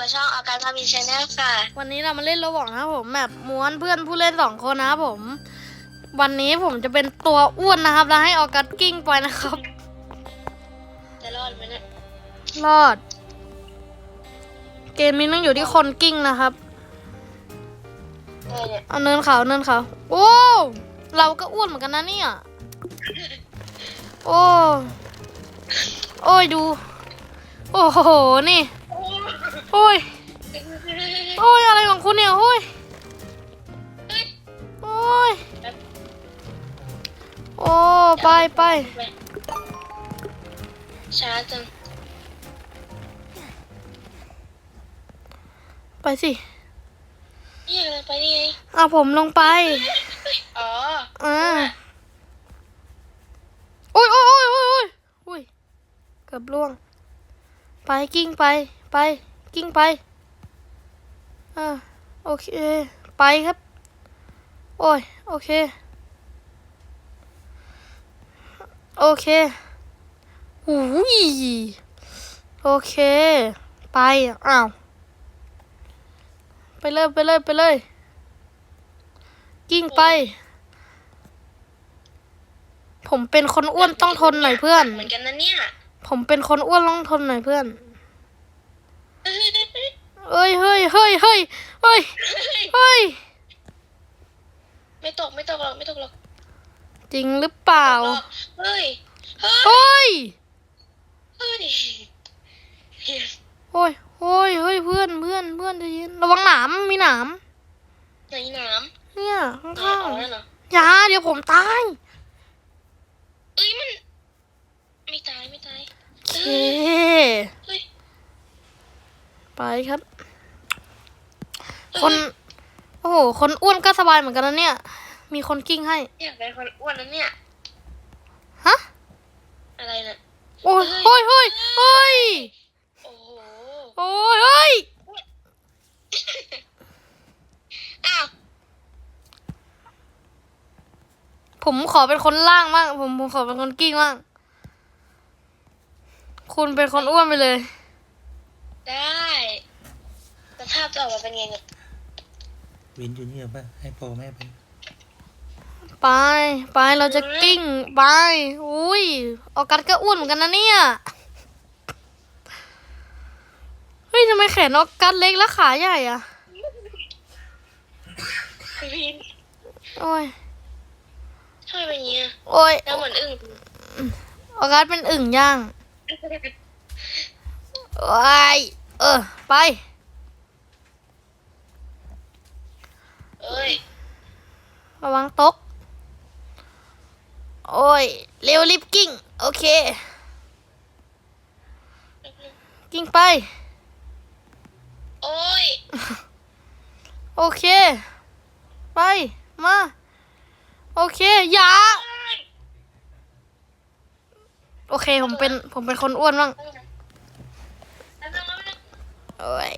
อยู่กับช่องออการพามีชแนลค่ะ วันนี้เรามาเล่นโรบอกนะครับผมแบบม้วนเพื่อนผู้เล่นสองคนนะครับผม วันนี้ผมจะเป็นตัวอ้วนนะครับแล้วให้ออกัสกิ้งไปนะครับ จะรอดไหมเนี่ย รอด เกมนี้ต้องอยู่ที่คนกิ้งนะครับเออเนี่ยเอาเนินเขาเนินเขาโอ้เราก็อ้วนเหมือนกันนะเนี่ย โอ้ โอ้ยดู โอ้โห นี่ โอ้ย โอ้ย อะไรของคุณเนี่ย โอ้ย โอ้ย โอ้ ไปไปช้าจัง ไปสินี่อะไรไปนี่ไงเอะผมลงไป อ๋ออ่าโอ้ยโอ้ยโอ้ยโอ้ยโอ้ยโอ้ยเกือบล่วง ไปกิ้งไปไป กิ้งไปอ่าโอเค ไปครับ โอ้ย โอเค โอเคหูยโอเค ไป อ้าว ไปเลย ไปเลย ไปเลย กิ้งไป ผมเป็นคนอ้วนต้องทนหน่อยเพื่อน เหมือนกันนะเนี่ย ผมเป็นคนอ้วนต้องทนหน่อยเพื่อน เฮ้ยเอ้ยเฮ้ยเฮ้ยเฮ้ยเฮ้ยเฮ้ยไม่ตกไม่ตกหรอกไม่ตกหรอกจริงหรือเปล่า เฮ้ย เฮ้ย เฮ้ย เฮ้ย โอ้ยโอ้ยเฮ้ยเพื่อนเพื่อนเพื่อนใจะยินระวังหนามมีหนามไหนหนามเนี่ยไหนข้างอ๋อนั่นเหรอๆอย่าเดี๋ยวผมตายเอ้ยมันไม่ตายไม่ตายโอเคเฮ้ย ไปครับ คน โอ้โห คนอ้วนก็สบายเหมือนกันนะเนี่ย มีคนกิ้งให้ อยากเป็นคนอ้วนนะเนี่ย ฮะ อะไรน่ะ โอ้ยเฮ้ยเฮ้ยเฮ้ยโอ้โห โอ้ยเฮ้ยอ้าว ผมขอเป็นคนล่างบ้างผมผมขอเป็นคนกิ้งบ้างคุณเป็นคนอ้วนไปเลย ได้ส ภาพจะออกมาเป็นไงเนี่ยวินอยู่นี่ป่ะให้โปรแม่ไปไป ไปเราจะกิ้ง ไป อุ้ยออกัสก็อ้วนเหมือนกันนะเนี่ย เฮ้ยทำไมแขนออกัสเล็กและขาใหญ่อะพี่โอ้ยทำไมเป็นอย่างเงี้ยโอ้ยแล้วเหมือนอึ่งออกัสเป็นอึ่งย่างโอ้ยเออ ไป เอ้ยระวังตก โอ้ย เร็วรีบกิ้ง โอเค กิ้งไป โอ้ย โอเค ไป มา โอเค อย่า โอเค ผมเป็น ผมเป็นคนอ้วนบ้างโอ้ย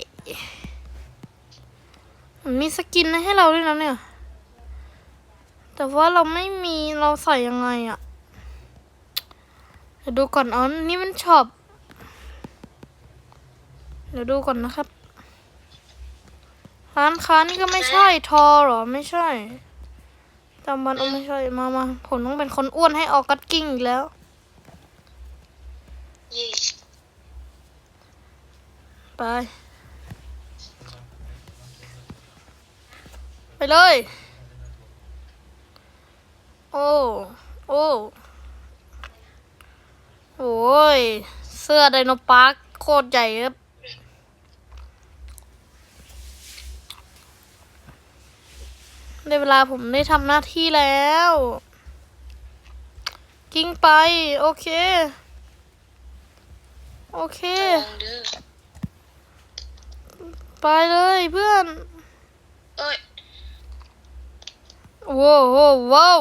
มันมีสกินให้เราด้วยนะเนี่ย แต่ว่าเราไม่มีเราใส่ยังไงอะเดี๋ยวดูก่อนอ๋อนี่มันช็อป เดี๋ยวดูก่อนนะครับ ร้านค้านี่ก็ไม่ใช่ทอเหรอ ไม่ใช่จำบันเอาไม่ใช่ มามาผมต้องเป็นคนอ้วนให้ออกกัดกิ้งอีกแล้วยี่ไป ไปเลย โอ้ โอ้ โอ้ย เสื้อไดโนปาร์คโคตรใหญ่ครับได้เวลาผมได้ทำหน้าที่แล้ว กิ้งไป โอเค โอเคลองดูไปเลยเพื่อน เอ้ย ว้าวว้าวว้าว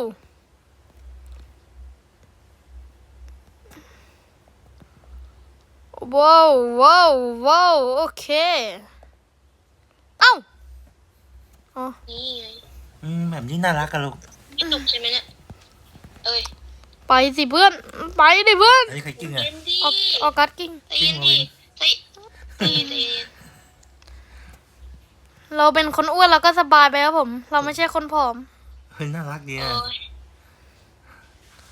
ว้าวว้าวว้าวโอเค เอ้าอ๋อนี่ไงอืมแบบนี้น่ารักอะลูกนี่ตกใช่ไหมเนี่ย เอ้ย ไปสิเพื่อน ไปดิเพื่อนอันนี้ใครกิ้งอะเย็นดีออกออกกัดกิ้ง ใจเย็นดีใจใจเย็นเราเป็นคนอ้วนเราก็สบายไปครับผม เราไม่ใช่คนผอมเฮ้ยน่ารักดีโอ้อะย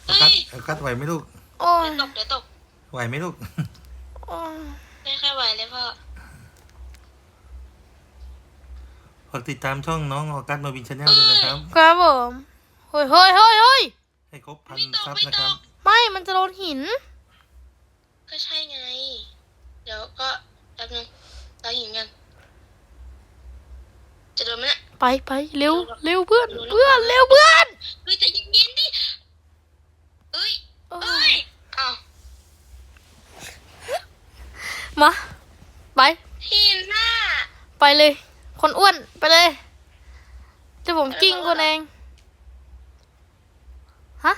ออกัสออกัสไหวไหมลูก โอ้ยเดี๋ยวตกเดี๋ยวตกไหวไหมลูก โอ้ยไม่ค่อยไหวเลยพ่อ ฝากติดตามช่องน้องออกัสมาวินชาแนลด้วยนะครับ ครับผมเฮ้ยเฮ้ยเฮ้ยเฮ้ยให้ครบพันไม่ตกซับไม่นะตครับกไม่มันจะโดนหิน ก็ใช่ไง เดี๋ยวก็แป๊บนึงเราหินกัน จะโดนไหมเนี่ย ไปไปเร็วเร็วเพื่อนเพื่อนเร็วเพื่อนเฮ้ยใจะเย็นๆดิเอ้ยโอ้เอ้ยยอ้าวมาไปหินหน้าไปเลย คนอ้วนไปเลยเดี๋ยวผมกิ้งคนเองฮะ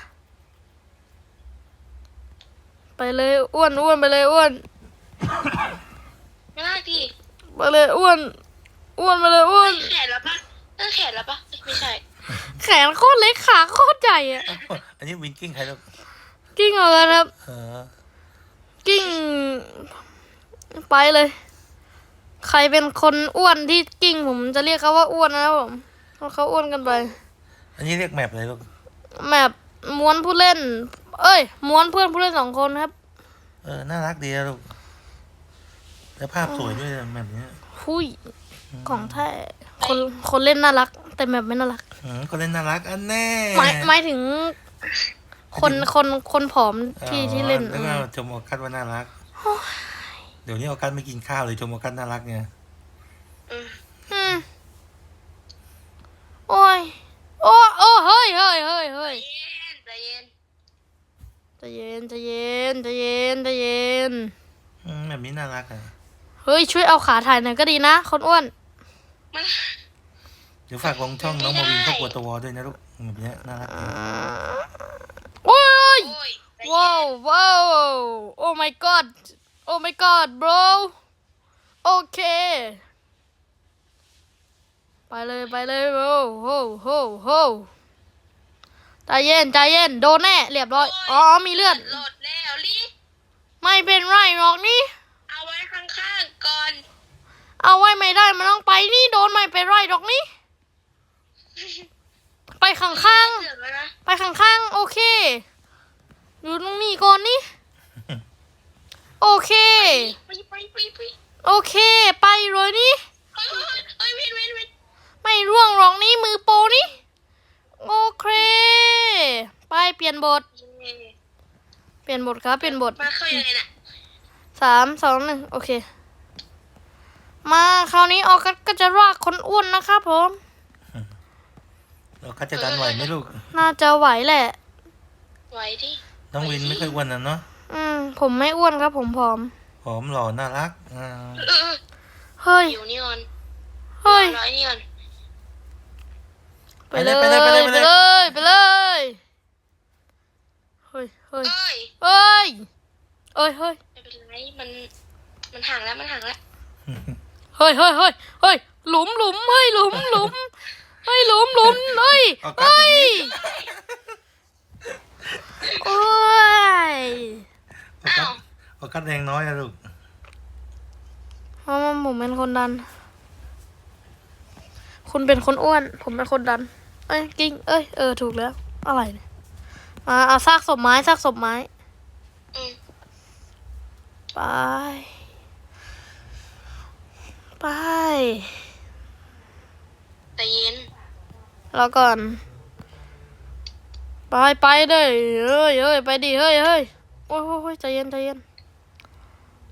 ไปเลยอ้วนอ้วนไปเลยอ้วนไม่ได้ดิไปเลยอ้วนอ้วนไปเลยอ้วนแขนแล้วปะ เออแขนแล้วปะเอ้ยไม่ใช่ แขนโคตรเล็กขาโคตรใหญ่อะอ้าวอันนี้วินกิ้งใครลูกกิ้งเอากันครับ เออกิ้ง ไปเลย ใครเป็นคนอ้วนที่กิ้งผมจะเรียกเขาว่าอ้วนนะครับผมเพราะเขาอ้วนกันไป อันนี้เรียกแมปเลยลูกแมปม้วนผู้เล่น เอ้ย ม้วนเพื่อนผู้เล่นสองคนครับ เออ น่ารักดีอะลูกแล้วภาพสวยด้วยนะแบบเนี้ย หุย ของแท้คนคนเล่นน่ารัก แต่แมปไม่น่ารักอืมก็เล่นน่ารักอันแน่หมายหมายถึง คนคนคนผอมที่ที่เล่นแล้วก็ชมออกัสว่าน่ารักเดี๋ยวนี้ออกัสไม่กินข้าวเลยชมออกัสน่ารักไงอืมอืมโอ้ยโอ้โอ้เฮ้ยเฮ้ยเฮ้ยเฮ้ยใจเย็นใจเย็นใจเย็นใจเย็นใจเย็นใจเย็นอืมแบบนี้น่ารักอะเฮ้ยช่วยเอาขาถ่ายหน่อยก็ดีนะคนอ้วน มัน เดี๋ยวฝากลงช่องน้องมาวินครอบครัวตวอด้วยนะลูกแบบเนี้ยน่ารักดีโอ้ยโอ้ยใจเย็นว้าวว้าวโอ้ my god โอ้ my god bro โอเค ไปเลยไปเลยโอ้โหโหโหใจเย็นใจเย็นโดนแน่เรียบร้อย อ๋อ มีเลือด โหลดแล้วลิไม่เป็นไรหรอกนี่ เอาไว้ข้างๆก่อน เอาไว้ไม่ได้มันต้องไปนี่โดนไม่เป็นไรหรอกนี่ไปข้างข้างเสือกแล้วนะๆไปข้างข้างๆโอเค อยู่ตรงนี้ก่อนนี่โอเคไปไปไปไปโอเค ไปเลยนี่เฮ้ยเฮ้ยเฮ้ยเว้นเว้นเว้นไม่ร่วงหรอกนี่มือโปรนี่โอเค ไปเปลี่ยนบท เปลี่ยนบทครับ เปลี่ยนบทมาเข้ายังไงน่ะสามสองหนึ่งโอเค มาคราวนี้ออกัสก็จะรากคนอ้วนนะครับผมออกัสจะดันไหวไหมลูก น่าจะไหวแหละ ไหวดิน้องวินไม่ค่อยอ้วนนะเนาะอืม ผมไม่อ้วนครับ ผมผอมผอมหล่อน่ารักอ่าเออเฮ้ยหิวนี่ก่อนเฮ้ยร้อยนี่ก่อนไปเลยไปเลยไปเลยไปเลยเฮ้ยเฮ้ยเอ้ยเอ้ยเอ้ยเฮ้ยไม่เป็นไรมันมันห่างแล้วมันห่างแล้วเฮ้ยเฮ้ยเฮ้ยเฮ้ยหลุมหลุมเฮ้ยหลุมหลุมเฮ้ยหลุมหลุมเฮ้ยออกัสเฮ้ดียโอ้ยออกัสออกัสแรงน้อยอะลูกเพราะว่าผมเป็นคนดัน คุณเป็นคนอ้วน ผมเป็นคนดัน เอ้ยกิ้งเอ้ยเออถูกแล้ว อะไรเนี่ยมาเอาซากศพไม้ซากศพไม้อืมไป ไปใจเย็นแล้วก่อน ไปไปเลยเฮ้ยเฮ้ยไปดิเฮ้ยเฮ้ยโอ้ยโอ้ยโอ้ยใจเย็นใจเย็น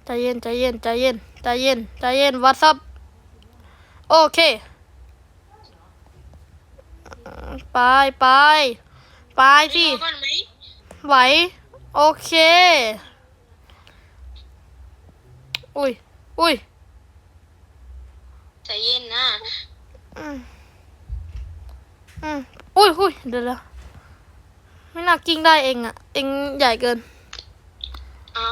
ใจเย็นใจเย็นใจเย็นใจเย็นใจเย็นวัดซับโอเคไปไปไปสิรอก่อนไหมไหวโอเค อุ้ยอุ้ย ใจเย็นนะอืมอืมอุ้ยอุ้ยเดี๋ยวเดี๋ยวไม่น่ากิ้งได้เองอะเองใหญ่เกิน เอา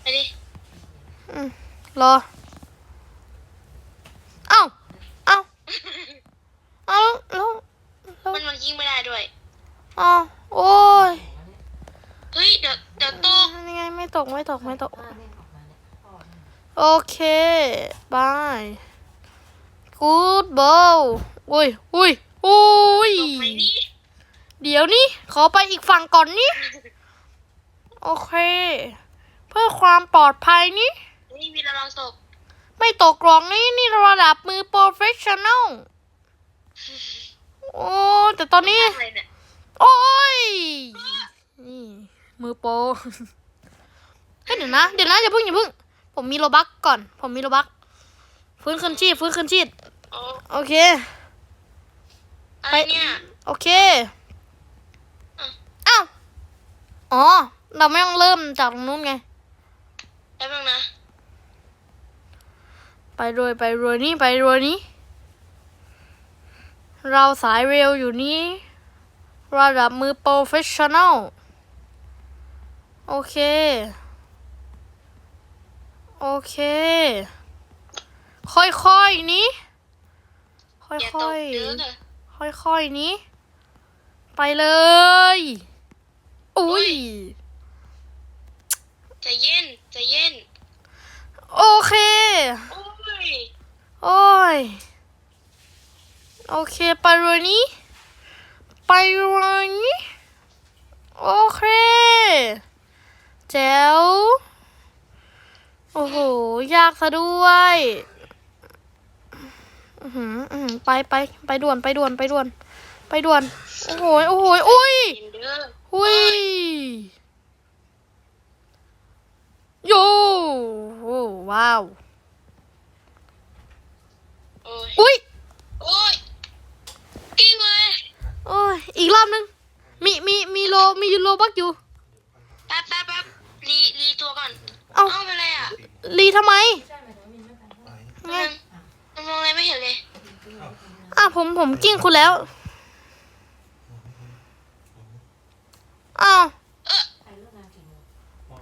ไปดิอืมรอ เอ้า เอ้า เอ้าแล้วมันมันยิงไม่ได้ด้วย เอ้าโอ้ยเฮ้ย เดี๋ยวเดี๋ยวตกนี่ไงไม่ตกไม่ตกไม่ตก โอเคบายกูดบอลอุ้ยอุ้ยอุ้ยลงไปนี่เดี๋ยวนี่ขอไปอีกฝั่งก่อนนี่โอเค เพื่อความปลอดภัยนี่นี่มีระวังตกไม่ตกหรอกนี่นี่ระดับมือโปรเฟชชั่นอลโอ้แต่ตอนนี้อะไรเนี่ยโอ้ยนี่มือโปรเฮ้ยเดี๋ยวนะ เดี๋ยวนะอย่าเพิ่งอย่าเพิ่ง ผมมีโลบักก่อน ผมมีโลบักฟื้นคืนชีพฟื้นคืนชีพโอ้โอเค อะไรเนี่ย โอเคอ้าวอ๋อ เราไม่ต้องเริ่มจากตรงนู้นไง แป๊บนึงนะ ไปรวยไปรวยนี่ไปรวยนี้ เราสายเร็วอยู่นี้ ระดับมือโปรเฟชชั่นอล โอเค โอเค ค่อยๆนี้ ค่อย่าตอกยเด้อๆ ค่อยๆนี้ ไปเลย อุ้ย ใจเย็นใจเย็น โอเค โอ้ย โอ้ย โอเคไปรวยนี้ ไปรวยนี้ โอเค แจ๋ว โอ้โห ยากซะด้วยอือหืออือหือไปไปไปด่วนไปด่วนไปด่วน ไปด่วน โอ้โหโอ้โหอุ้ยเย็นเด้อหุยโยโอ้ว้าวโอ้ยอุ้ยโอ้ยกิ้งเลยโอ้ยอีกรอบนึง มีมีมีโลมีโลบักอยู่แป๊บแป๊บแป๊บรีรีตัวก่อน เอ้าเอ้าเป็นไรอะรีทำไมไปไงมันมองอะไรไม่เห็นเลยอะผมผมกิ้งคุณแล้วอ้าวเออ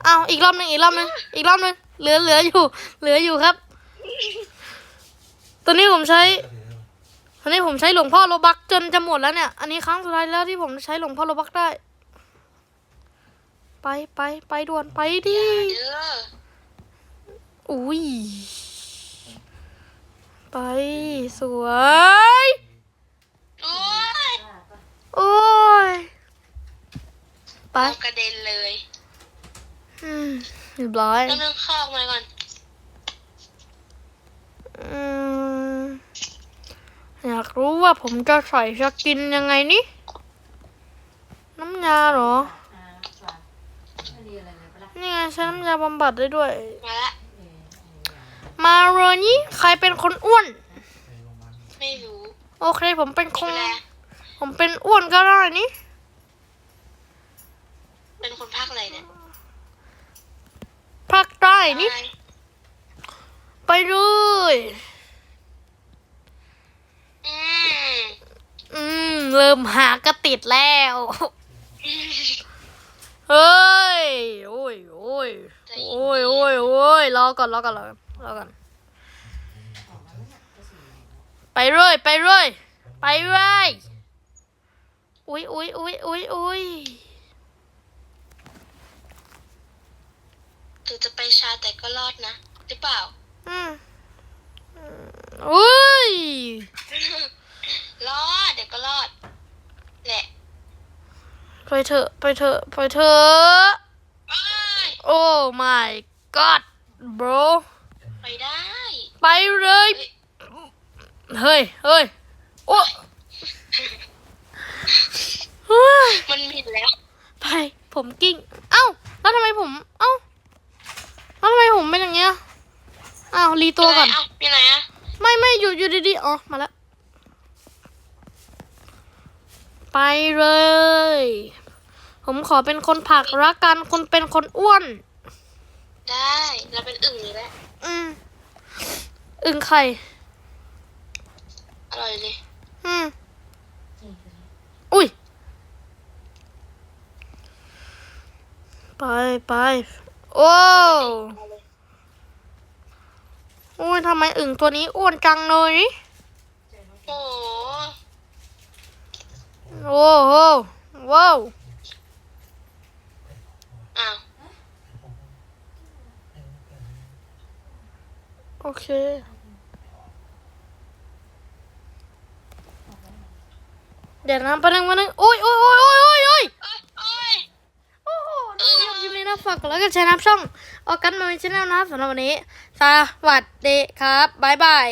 อ้าวอีกรอบหนึ่งอีกรอบหนึ่งอีกรอบหนึ่งเหลือเหลืออยู่ เหลืออยู่ครับ ตอนนี้ผมใช้ตอนนี้ผมใช้หลวงพ่อโลบักจนจะหมดแล้วเนี่ย อันนี้ครั้งสุดท้ายแล้วที่ผมใช้หลวงพ่อโลบักได้ ไปไปไปด่วนไปดิเด้ออุ้ย ไปสวยโอ้ยโอ้ยไปเอากระเด็นเลยอืมเรียบร้อยแล้วนึงเข้าออกมาก่อนอืมอยากรู้ว่าผมจะใส่สกินยังไงนี่น้ำยาเหรอนี่ไง ใช้น้ำยาบำบัดได้ด้วย มาละมาโรนี่ใครเป็นคนอ้วน ไม่รู้โอเค ผมเป็นคไม่นเป็นไรผมเป็นอ้วนก็ได้นี่ เป็นคนภาคอะไรเนี่ยภาคใต้นี่ อะไรไปเลย อืมอืม เริ่มหากระติดแล้ว เฮ้ย โอ้ยโอ้ยโอ้ยโอ้ยโอ้ยรอก่อนรอก่อนรอก่อนรอก่อน ไปเรื่อยไปเรื่อยไปเรื่อยอุ้ยอุ้ยอุ้ยอุ้ยอุ้ยถึงจะไปช้าแต่ก็รอดนะ หรือเปล่า อืมอืมอุ้ย รอด เดี๋ยวก็รอด แหละ ไปเถอะไปเถอะไปเถอะเอ้ยโอ้ my god bro ไปได้ ไปเลย เฮ้ยเฮ้ยโอ้เฮ้ยมันมิดแล้ว ไป ผมกิ้ง เอ้า แล้วทำไมผม เอ้า แล้วทำไมผมเป็นอย่างเงี้ยอ้าวรีตัวก่อนเอ้าอยู่ไหนอะไม่ไม่อยู่อยู่ดีๆ อ๋อ มาแล้ว ไปเลย ผมขอเป็นคนผักรักกันคุณเป็นคนอ้วน ได้เราเป็นอึ่งอยู่แล้วอืมอึ่งไข่อร่อยเลยอืมอุ้ยไปไปโอ้โอ้ยทำไมอึ่งตัวนี้อ้วนจังเลย โอ้โหว้าวอ้าวโอเค เดี๋ยวน้ำไปนึงมานึงโอ้ยโอ้ยโอ้ยโอ้ยโอ้ยโอ้ยโอ้โหดูยอยิ้มเลยนะฝักแล้วก็ใช้น้ำช่องออกันมาเป็นช่องน้ำรัสำหรับวันนี้ สวัสดีครับ บ๊ายบาย